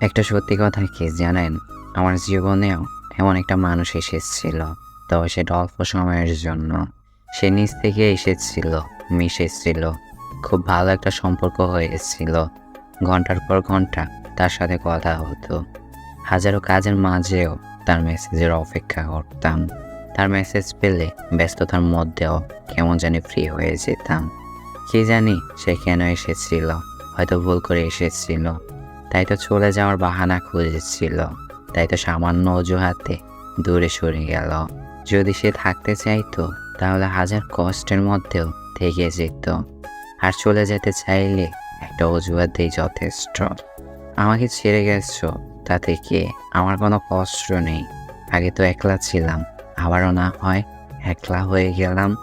একটা সত্যি কথা কি জানেন? আমার জীবনেও এমন একটা মানুষ এসেছিল। তবে সেটা অল্প সময়ের জন্য সে নিজ থেকে এসেছিল, মিশেছিল। খুব ভালো একটা সম্পর্ক হয়েছিল। ঘণ্টার পর ঘণ্টা তার সাথে কথা হতো। হাজারো কাজের মাঝেও তার মেসেজের অপেক্ষা করতাম। তার মেসেজ পেলে ব্যস্ততার মধ্যেও কেমন জানি ফ্রি হয়ে যেতাম। কি জানি সে কেন এসেছিল? হয়তো ভুল করে এসেছিল। তাই তো চলে যাওয়ার বাহানা খুঁজেছিল। তাই তো সামান্য অজুহাতে দূরে সরে গেল। যদি সে থাকতে চাইতো, তাহলে হাজার কষ্টের মধ্যেও থেকে যেত। আর চলে যেতে চাইলে একটা অজুহাতেই যথেষ্ট। আমাকে ছেড়ে গেছো, তাতে কি আমার কোনো কষ্ট নেই? আগে তো একলা ছিলাম, আবারও না হয় একলা হয়ে গেলাম।